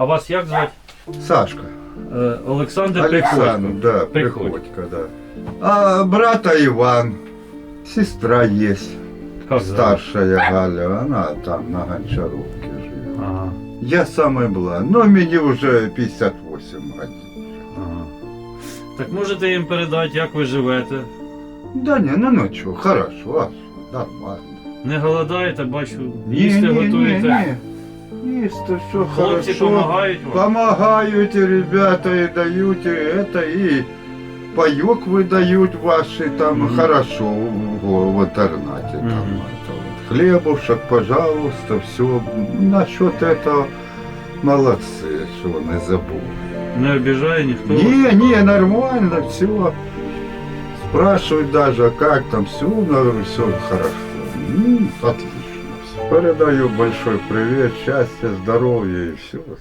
А вас як звати? Сашка. Е, Олександр Александр, Приходько. да, Приходько. Приходько, да. А брата Иван, сестра есть, Як звати? старшая Галя, она там на Гончаровке живет. Ага, Я самый младший, но мне уже 58 годин. ага. Так можете їм передати, як ви живете? Да не, ну ну что, хорошо, а нормально. Не голодаєте, бачу, їсти готуєте. не. Есть-то все Хлопці хорошо. допомагають вам? Помогают и ребята и дают и это, и паёк выдают ваши там Мгм. хорошо в, в интернате. Там, Мгм. это вот. Хлебушек, пожалуйста, все. Насчет этого молодцы, что не забыл. Не обіжає ніхто? Не, не, нормально, все. Спрашивают даже, как там все, говорю, все хорошо. Ну, отлично. Передаю большой привет, счастья, здоровья и все.